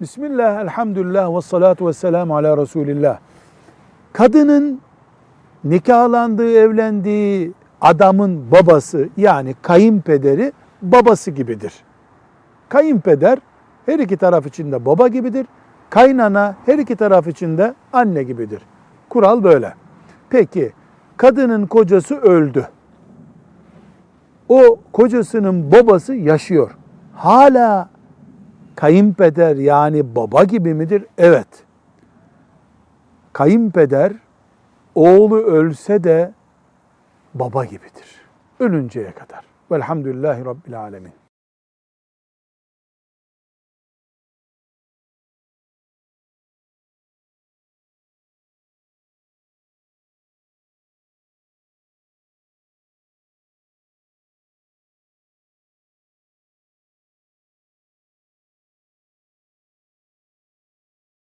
Bismillah, elhamdülillah ve salatu ve selamu ala Resulillah. Kadının nikahlandığı, evlendiği adamın babası yani kayınpederi babası gibidir. Kayınpeder her iki taraf için de baba gibidir. Kaynana her iki taraf için de anne gibidir. Kural böyle. Peki kadının kocası öldü. O kocasının babası yaşıyor. Hala kayınpeder yani baba gibi midir? Evet. Kayınpeder oğlu ölse de baba gibidir. Ölünceye kadar. Velhamdülillahi Rabbil Alemin.